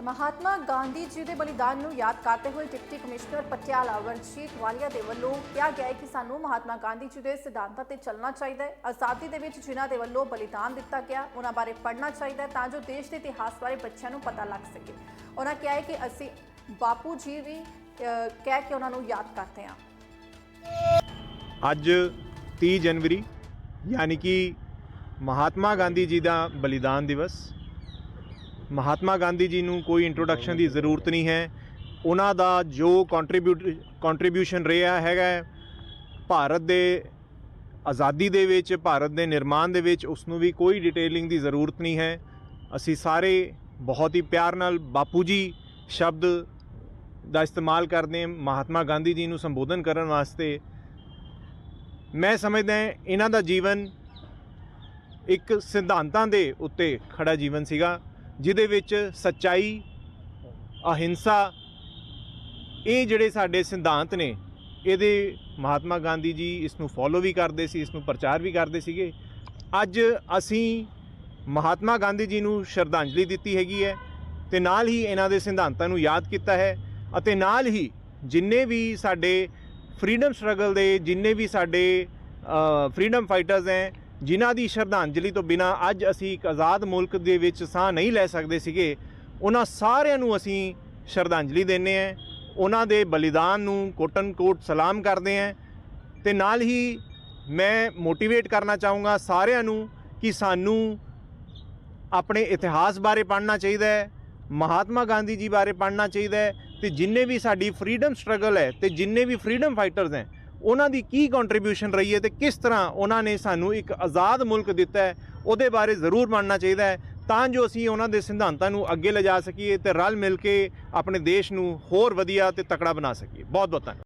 ਤੇ ਮਹਾਤਮਾ ਗਾਂਧੀ ਜੀ ਦੇ ਬਲੀਦਾਨ ਨੂੰ ਯਾਦ ਕਰਦੇ ਹੋਏ ਡਿਪਟੀ ਕਮਿਸ਼ਨਰ ਪਟਿਆਲਾ ਵਰਜੀਤ ਵਾਲੀਆ ਦੇ ਵੱਲੋਂ ਕਿਹਾ ਗਿਆ ਹੈ ਕਿ ਸਾਨੂੰ ਮਹਾਤਮਾ ਗਾਂਧੀ ਜੀ ਦੇ ਸਿਧਾਂਤਾਂ ਤੇ ਚੱਲਣਾ ਚਾਹੀਦਾ ਹੈ। ਆਜ਼ਾਦੀ ਦੇ ਵਿੱਚ ਜਿਨ੍ਹਾਂ ਦੇ ਵੱਲੋਂ ਬਲੀਦਾਨ ਦਿੱਤਾ ਗਿਆ, ਉਹਨਾਂ ਬਾਰੇ ਪੜ੍ਹਨਾ ਚਾਹੀਦਾ ਹੈ ਤਾਂ ਜੋ ਦੇਸ਼ ਦੇ ਇਤਿਹਾਸ ਬਾਰੇ ਬੱਚਿਆਂ ਨੂੰ ਪਤਾ ਲੱਗ ਸਕੇ। ਉਹਨਾਂ ਕਿਹਾ ਹੈ ਕਿ ਅਸੀਂ ਬਾਪੂ ਜੀ ਵੀ ਕਹਿ ਕੇ ਉਹਨਾਂ ਨੂੰ ਯਾਦ ਕਰਦੇ ਹਾਂ। ਅੱਜ 30 ਜਨਵਰੀ, ਯਾਨੀ ਕਿ ਮਹਾਤਮਾ ਗਾਂਧੀ ਜੀ ਦਾ ਬਲੀਦਾਨ ਦਿਵਸ ਮਹਾਤਮਾ ਗਾਂਧੀ ਜੀ ਨੂੰ ਕੋਈ ਇੰਟਰੋਡਕਸ਼ਨ ਦੀ ਜ਼ਰੂਰਤ ਨਹੀਂ ਹੈ। ਉਹਨਾਂ ਦਾ ਜੋ ਕੰਟਰੀਬਿਊਟ ਕੰਟਰੀਬਿਊਸ਼ਨ ਰਿਹਾ ਹੈਗਾ ਭਾਰਤ ਦੇ ਆਜ਼ਾਦੀ ਦੇ ਵਿੱਚ, ਭਾਰਤ ਦੇ ਨਿਰਮਾਣ ਦੇ ਵਿੱਚ ਉਸ ਨੂੰ ਵੀ ਕੋਈ ਡਿਟੇਲਿੰਗ ਦੀ ਜ਼ਰੂਰਤ ਨਹੀਂ ਹੈ। ਅਸੀਂ ਸਾਰੇ ਬਹੁਤ ਹੀ ਪਿਆਰ ਨਾਲ ਬਾਪੂ ਜੀ ਸ਼ਬਦ ਦਾ ਇਸਤੇਮਾਲ ਕਰਦੇ ਹਾਂ, ਮਹਾਤਮਾ ਗਾਂਧੀ ਜੀ ਨੂੰ ਸੰਬੋਧਨ ਕਰਨ ਵਾਸਤੇ। ਮੈਂ ਸਮਝਦਾ ਇਹਨਾਂ ਦਾ ਜੀਵਨ ਇੱਕ ਸਿਧਾਂਤਾਂ ਦੇ ਉੱਤੇ ਖੜਾ ਜੀਵਨ ਸੀਗਾ। ਜਿਹਦੇ ਵਿੱਚ ਸੱਚਾਈ, ਅਹਿੰਸਾ, ਇਹ ਜਿਹੜੇ ਸਾਡੇ ਸਿਧਾਂਤ ਨੇ, ਇਹਦੇ ਮਹਾਤਮਾ ਗਾਂਧੀ ਜੀ ਇਸ ਨੂੰ ਫੋਲੋ ਵੀ ਕਰਦੇ ਸੀ ਇਸ ਨੂੰ ਪ੍ਰਚਾਰ ਵੀ ਕਰਦੇ ਸੀਗੇ। ਅੱਜ ਅਸੀਂ ਮਹਾਤਮਾ ਗਾਂਧੀ ਜੀ ਨੂੰ ਸ਼ਰਧਾਂਜਲੀ ਦਿੱਤੀ ਹੈਗੀ ਹੈ ਤੇ ਨਾਲ ਹੀ ਇਹਨਾਂ ਦੇ ਸਿਧਾਂਤਾਂ ਨੂੰ ਯਾਦ ਕੀਤਾ ਹੈ ਅਤੇ ਨਾਲ ਹੀ ਜਿੰਨੇ ਵੀ ਸਾਡੇ ਫਰੀडम ਸਟਰਗਲ ਦੇ, ਜਿੰਨੇ ਵੀ ਸਾਡੇ ਫਰੀडम ਫਾਈਟਰਸ ਹੈ ਜਿਨ੍ਹਾਂ ਦੀ ਸ਼ਰਧਾਂਜਲੀ ਤੋਂ ਬਿਨਾ ਅੱਜ ਅਸੀਂ ਇੱਕ ਆਜ਼ਾਦ ਮੁਲਕ ਦੇ ਵਿੱਚ ਸਾਹ ਨਹੀਂ ਲੈ ਸਕਦੇ ਸੀਗੇ, ਉਹਨਾਂ ਸਾਰਿਆਂ ਨੂੰ ਅਸੀਂ ਸ਼ਰਧਾਂਜਲੀ ਦਿੰਨੇ ਆ ਉਹਨਾਂ ਦੇ ਬਲੀਦਾਨ ਨੂੰ ਕੋਟਨ ਕੋਟ ਸਲਾਮ ਕਰਦੇ ਆ ਤੇ ਨਾਲ ਹੀ ਮੈਂ ਮੋਟੀਵੇਟ ਕਰਨਾ ਚਾਹੂੰਗਾ ਸਾਰਿਆਂ ਨੂੰ ਕਿ ਸਾਨੂੰ ਆਪਣੇ ਇਤਿਹਾਸ ਬਾਰੇ ਪੜ੍ਹਨਾ ਚਾਹੀਦਾ ਹੈ, ਮਹਾਤਮਾ ਗਾਂਧੀ ਜੀ ਬਾਰੇ ਪੜ੍ਹਨਾ ਚਾਹੀਦਾ ਹੈ ਤੇ ਜਿੰਨੇ ਵੀ ਸਾਡੀ ਫਰੀडम ਸਟਰਗਲ ਹੈ ਤੇ ਜਿੰਨੇ ਵੀ ਫਰੀडम ਫਾਈਟਰਸ ਹੈ ਉਹਨਾਂ ਦੀ ਕੀ ਕੰਟਰੀਬਿਊਸ਼ਨ ਰਹੀ ਹੈ ਤੇ ਕਿਸ ਤਰ੍ਹਾਂ ਉਹਨਾਂ ਨੇ ਸਾਨੂੰ ਇੱਕ ਆਜ਼ਾਦ ਮੁਲਕ ਦਿੱਤਾ ਹੈ, ਉਹਦੇ ਬਾਰੇ ਜ਼ਰੂਰ ਮੰਨਣਾ ਚਾਹੀਦਾ ਹੈ, ਤਾਂ ਜੋ ਅਸੀਂ ਉਹਨਾਂ ਦੇ ਸਿਧਾਂਤਾਂ ਨੂੰ ਅੱਗੇ ਲਿਜਾ ਸਕੀਏ ਤੇ ਰਲ ਮਿਲ ਕੇ ਆਪਣੇ ਦੇਸ਼ ਨੂੰ ਹੋਰ ਵਧੀਆ ਤੇ ਤਕੜਾ ਬਣਾ ਸਕੀਏ। ਬਹੁਤ ਬਹੁਤ ਧੰਨਵਾਦ।